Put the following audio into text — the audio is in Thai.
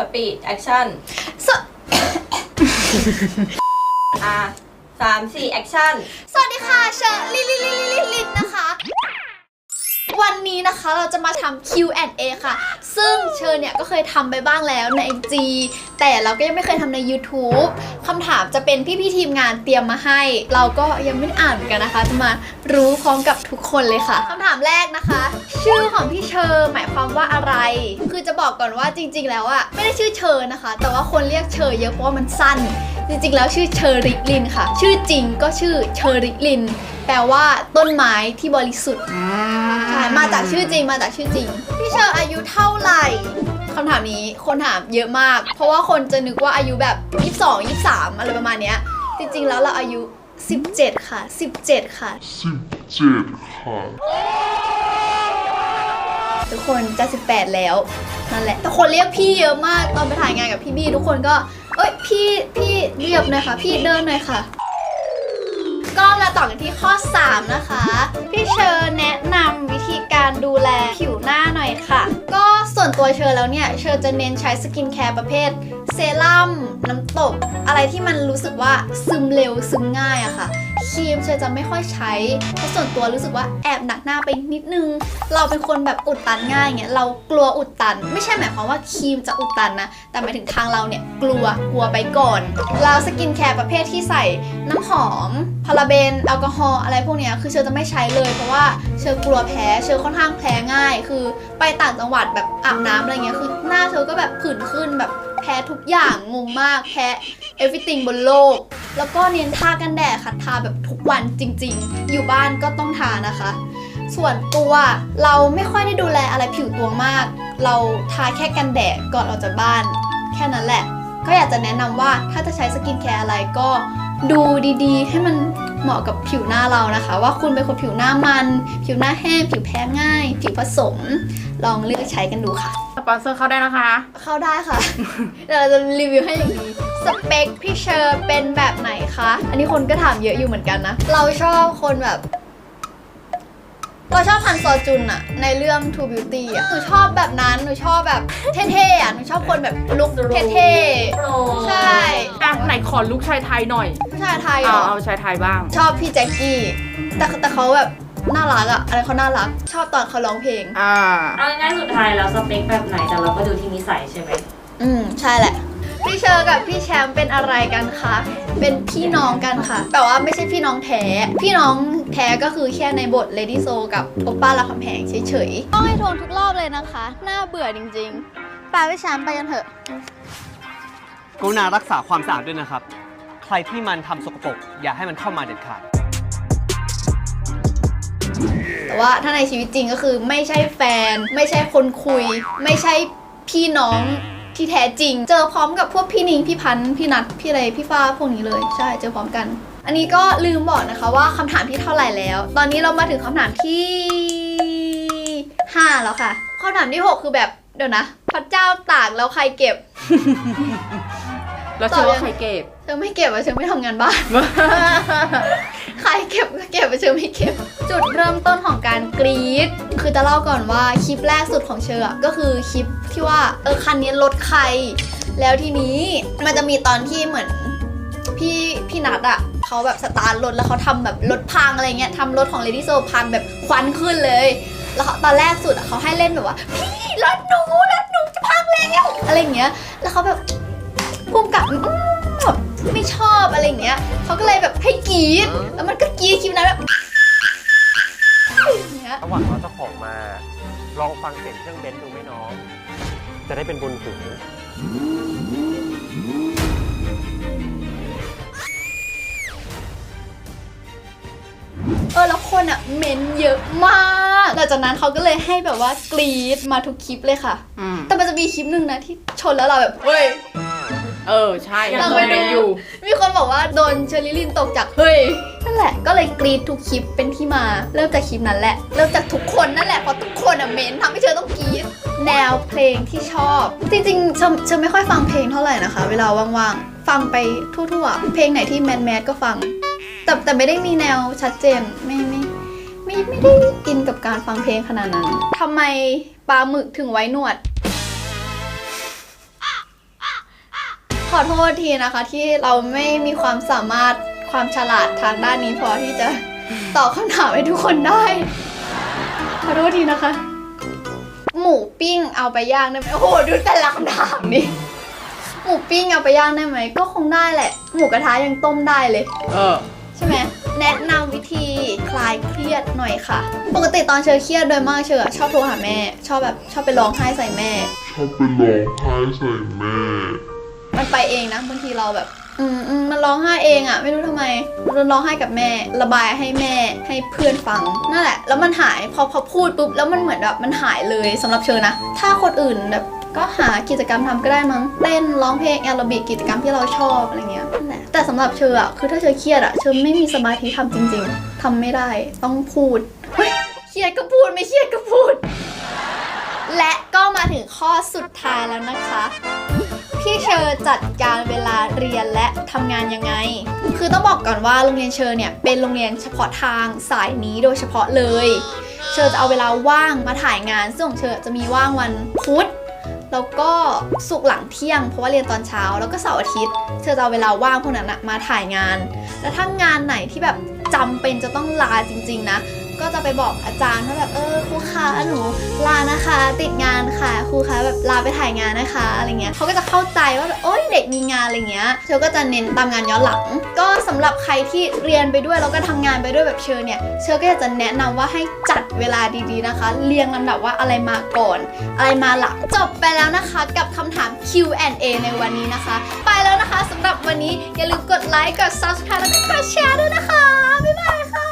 สปีดแอคชั่นสอะสามสี่แอคชั่น สวัสดีค่ะเชอร์ลิลิลิลิลิลินนะคะ วันนี้นะคะเราจะมาทำ Q&A ค่ะ ซึ่งเชอร์เนี่ยก็เคยทำไปบ้างแล้วใน IG แต่เราก็ยังไม่เคยทำใน YouTube คำถามจะเป็นพี่ๆทีมงานเตรียมมาให้ เราก็ยังไม่ได้อ่านเหมือนกันนะคะ จะมารู้พร้อมกับทุกคนเลยค่ะคำถามแรกนะคะ ชื่อ ของพี่เชอร์หมายความว่าอะไร คือจะบอกก่อนว่าจริง ๆ แล้วอะไม่ได้ชื่อเชอร์นะคะ แต่ว่าคนเรียกเชอร์เยอะเพราะว่ามันสั้น จริง ๆ แล้วชื่อเชอริลินค่ะ ชื่อจริงก็ชื่อเชอริลิน แปลว่าต้นไม้ที่บริสุทธิ์ใช่มาจากชื่อจริงมาจากชื่อจริง พี่เชอร์อายุเท่าไหร่คำถามนี้คนถามเยอะมาก เพราะว่าคนจะนึกว่าอายุแบบ 22 23 อะไรประมาณเนี้ย จริง ๆ แล้วเราอายุ 17 ค่ะ 17 ค่ะสิบเจ็ดค่ะ ทุกคนจะ 18 แล้วนั่นแหละแต่คนเรียกพี่เยอะมากตอนไปถ่ายงานกับพี่บี้ทุกคนก็ เอ้ยพี่พี่เรียบหน่อยค่ะ พี่เดินหน่อยค่ะ ก็มาต่อกันที่ข้อ 3 นะคะ พี่เชอร์แนะนำวิธีการดูแลผิวหน้าหน่อยค่ะ ก็ส่วนตัวเชอร์แล้วเนี่ย เชอร์จะเน้นใช้สกินแคร์ประเภทเซรั่มน้ำตกอะไรที่มันรู้สึกว่าซึมเร็วซึมง่ายอะค่ะ ครีมเชอร์จะไม่ค่อยใช้เพราะส่วนตัวรู้สึกว่าแอบหนักหน้าไปนิดนึง เราเป็นคนแบบอุดตันง่ายเงี้ยเรากลัวอุดตัน ไม่ใช่หมายความว่าครีมจะอุดตันนะ แต่หมายถึงทางเราเนี่ยกลัวกลัวไปก่อนเราสกินแคร์ประเภทที่ใส่น้ำหอมพาราเบนแอลกอฮอล์อะไรพวกเนี้ยคือเชอจะไม่ใช้เลย เพราะว่าเชอกลัวแพ้เชอค่อนข้างแพ้ง่าย คือไปต่างจังหวัดแบบอาบน้ำอะไรเงี้ยคือหน้าเชอก็แบบผื่นขึ้นแบบแพ้ทุกอย่างงงมากแพ้ everything บนโลก แล้วก็เน้นทากันแดดค่ะทาแบบทุกวันจริงๆ อยู่บ้านก็ต้องทานะคะ ส่วนตัวเราไม่ค่อยได้ดูแลอะไรผิวตัวมาก เราทาแค่กันแดดก่อนออกจากบ้าน แค่นั้นแหละ ก็อยากจะแนะนำว่าถ้าจะใช้สกินแคร์อะไรก็ดูดีๆ ให้มันเหมาะกับผิวหน้าเรานะคะ ว่าคุณเป็นคนผิวหน้ามัน ผิวหน้าแห้ง ผิวแพ้ง่าย ผิวผสม ลองเลือกใช้กันดูค่ะ สปอนเซอร์เข้าได้นะคะ เข้าได้ค่ะ เดี๋ยวเราจะรีวิวให้อย่างดี สเปคพี่เชอร์เป็นแบบไหนคะ อันนี้คนก็ถามเยอะอยู่เหมือนกันนะ เราชอบคนแบบ เราชอบฮันซอจุนอะในเรื่อง True Beauty อะหนูชอบแบบนั้น หนูชอบแบบเท่ๆอะหนูชอบคนแบบลุคเท่ๆ ใช่อะไหนขอลุกชายไทยหน่อยผู้ชายไทยเหรเอาอเอาชายไทยบ้าง ชอบพี่แจ็คกี้ แต่แต่เขาแบบน่ารักอะอะไรเขาน่ารัก ชอบตอนเขาร้องเพลง อ่า เอาง่ายๆสุดท้ายแล้วสเปคแบบไหนแต่เราก็ดูที่นิสัยใช่ไหมอืมใช่แหละ พี่เชอร์กับพี่แชมป์เป็นอะไรกันคะ เป็นพี่น้องกันค่ะ แต่ว่าไม่ใช่พี่น้องแท้ พี่น้องแท้ก็คือแค่ในบท Lady Soul กับโอป้าลาคำแพงเฉยๆ ต้องให้ทวงทุกรอบเลยนะคะ น่าเบื่อจริงๆไปพี่แชมป์ไปกันเถอะ กรุณารักษาความสะอาดด้วยนะครับ ใครที่มันทำสกปรกอย่าให้มันเข้ามาเด็ดขาด แต่ว่าถ้าในชีวิตจริงก็คือไม่ใช่แฟน ไม่ใช่คนคุย ไม่ใช่พี่น้อง ที่แท้จริง เจอพร้อมกับพวกพี่นิงพี่พันธ์พี่นัทพี่อะไรพี่ฟ้าพวกนี้เลยใช่เจอพร้อมกัน อันนี้ก็ลืมบอกนะคะว่าคำถามที่เท่าไหร่แล้ว ตอนนี้เรามาถึงคำถามที่5แล้วค่ะคำถามที่ 6 คือแบบเดี๋ยวนะ พระเจ้าตากแล้วใครเก็บแล้วชื่อว่าใครเก็บ เธอไม่เก็บอะเธอไม่ทำงานบ้าน ใครเก็บก็เก็บไปเชอไม่เก็บ จุดเริ่มต้นของการกรี๊ดคือจะเล่าก่อนว่าคลิปแรกสุดของเชออะก็คือคลิปที่ว่าเออคันนี้รถใคร แล้วทีนี้มันจะมีตอนที่เหมือนพี่พี่นัดอะเขาแบบสตาร์ทรถแล้วเขาทำแบบรถพังอะไรเงี้ยทำรถของ Lady So พังแบบควันขึ้นเลย แล้วเขาตอนแรกสุดอะเขาให้เล่นแบบว่าพี่รถหนูรถหนูจะพังแล้วอะไรอย่างเงี้ยแล้วเขาแบบพุ่มกับอืม แบบไม่ชอบอะไรอย่างเงี้ยเขาก็เลยแบบให้กรีดแล้วมันก็กรีดคลิปนั้นแบบอย่างเงี้ยระหว่างรอเจ้าของมา ลองฟังเสียงเครื่องเบนซ์ดูไหมน้อง จะได้เป็นบุญหูเออแล้วคนอะเม้นเยอะมากหลังจากนั้นเขาก็เลยให้แบบว่ากรีดมาทุกคลิปเลยค่ะอืมแต่มันจะมีคลิปหนึ่งนะที่ชนแล้วเราแบบเฮ้ย เออใช่เราคไปอมเมดูนต์อยู่ มีคนบอกว่าโดนเชอริลินตกจากเฮ้ยนั่นแหละก็เลยกรีดทุกคลิปเป็นที่มา เริ่มจากคลิปนั้นแหละเริ่มจากทุกคนนั่นแหละเพราะทุกคนอะเม้นทำให้เชอต้องกรีดแนวเพลงที่ชอบ จริงๆเชอเชอไม่ค่อยฟังเพลงเท่าไหร่นะคะ เวลาว่างๆฟังไปทั่วๆเพลงไหนที่แมนแมสก็ฟัง แต่แต่ไม่ได้มีแนวชัดเจนไม่ไม่ไม่ไม่ได้อินกับการฟังเพลงขนาดนั้นทำไมปลาหมึกถึงไว้หนวด อโทษทีนะคะที่เราไม่มีความสามารถความฉลาดทางด้านนี้พอที่จะตอบคำถามให้ทุกคนได้ ขอโทษทีนะคะ หมูปิ้งเอาไปย่างได้ไหมโอ้โหดูแต่ละคำถามนี่หมูปิ้งเอาไปย่างได้ไหมก็คงได้แหละ หมูกระทะยังต้มได้เลย เออ ใช่ไหมแนะนำวิธีคลายเครียดหน่อยค่ะ ปกติตอนเชอเครียดโดยมากเชอชอบโทรหาแม่ ชอบแบบชอบไปร้องไห้ใส่แม่ ชอบไปร้องไห้ใส่แม่ มันไปเองนะบางทีเราแบบ อืมอืมมันร้องไห้เองอะ่ะไม่รู้ทำไมมันร้องไห้กับแม่ ระบายให้แม่ให้เพื่อนฟังนั่นแหละ แล้วมันหายพอพอพูดปุ๊บแล้วมันเหมือนแบบมันหายเลยสำหรับเชอนะ ถ้าคนอื่นแบบก็หากิจกรรมทำก็ได้มั้งเต้นร้องเพลงแอโรบิกกิจกรรมที่เราชอบอะไรเงี้ยนั่นแหละแต่สำหรับเชออะคือถ้าเชอเครียดอะเชอไม่มีสมาธิทำจริง ๆทำไม่ได้ต้องพูดเฮ้ยเครียดก็พูดไม่เครียดก็พูด และก็มาถึงข้อสุดท้ายแล้วนะคะ พี่เชอร์จัดการเวลาเรียนและทำงานยังไง คือต้องบอกก่อนว่าโรงเรียนเชอร์เนี่ยเป็นโรงเรียนเฉพาะทางสายนี้โดยเฉพาะเลย เชอร์จะเอาเวลาว่างมาถ่ายงาน ซึ่งของเชอร์จะมีว่างวันพุธแล้วก็สุกร์หลังเที่ยงเพราะว่าเรียนตอนเช้าแล้วก็เสาร์อาทิตย์ เชอร์จะเอาเวลาว่างพวกนั้นนะมาถ่ายงาน แล้วถ้างานไหนที่แบบจำเป็นจะต้องลาจริง ๆ นะ ก็จะไปบอกอาจารย์ว่าแบบเออครูคะหนูลานะคะ ติดงานค่ะครูคะแบบลาไปถ่ายงานนะคะอะไรเงี้ยเขาก็จะเข้าใจว่าแบบโอ๊ยเด็กมีงานอะไรเงี้ยเชอก็จะเน้นตามงานย้อนหลัง ก็สำหรับใครที่เรียนไปด้วยแล้วก็ทำงานไปด้วยแบบเชอเนี่ยเชอก็อยากจะแนะนำว่าให้จัดเวลาดีๆนะคะ เรียงลำดับว่าอะไรมาก่อน อะไรมาหลังจบไปแล้วนะคะกับคำถาม Q&A ในวันนี้นะคะ ไปแล้วนะคะสำหรับวันนี้อย่าลืมกดไลค์กด subscribe แล้วก็กดแชร์ด้วยนะคะบ๊ายบายค่ะ